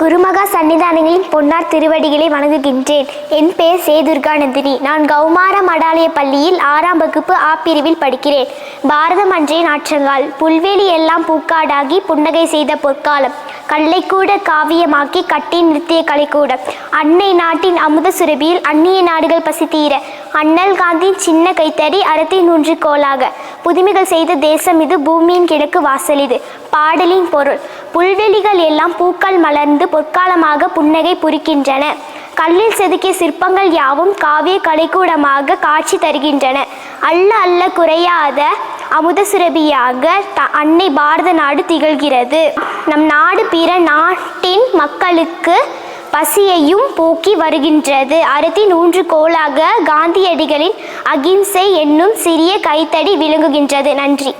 குருமகா சன்னிதானங்களின் பொன்னார் திருவடிகளை வணங்குகின்றேன். என் பெயர் சேதுர்கா நந்தினி. நான் கௌமார மடாலய பள்ளியில் ஆறாம் வகுப்பு ஆ பிரிவில் படிக்கிறேன். பாரதம் அன்றைய நாற்றங்கால். புல்வெளி எல்லாம் பூக்காடாகி புன்னகை செய்த பொற்காலம். கல்லைக்கூட காவியமாக்கி கட்டி நிறுத்திய கலைக்கூடம். அன்னை நாட்டின் அமுத சுரபியில் அந்நிய நாடுகள் பசி தீர அண்ணல் காந்தி சின்ன கைத்தறி அறத்தின் நூன்று கோலாக புதுமைகள் செய்த தேசம் இது பூமியின் கிழக்கு வாசல் இது. பாடலின் பொருள் புல்வெளிகள் எல்லாம் பூக்கள் மலர்ந்து பொற்காலமாக புன்னகை புரிக்கின்றன கல்லில் செதுக்கிய சிற்பங்கள் யாவும் காவிய கலைக்கூடமாக காட்சி தருகின்றன. அல்ல அல்ல குறையாத அமுத சுரபியாக த அன்னை பாரத நாடு திகழ்கிறது. நம் நாடு பிற நாட்டின் மக்களுக்கு பசியையும் போக்கி வருகின்றது. அறுத்தின் ஊன்று கோலாக காந்தியடிகளின் அகிம்சை என்னும் சிறிய கைத்தடி விளங்குகின்றது. நன்றி.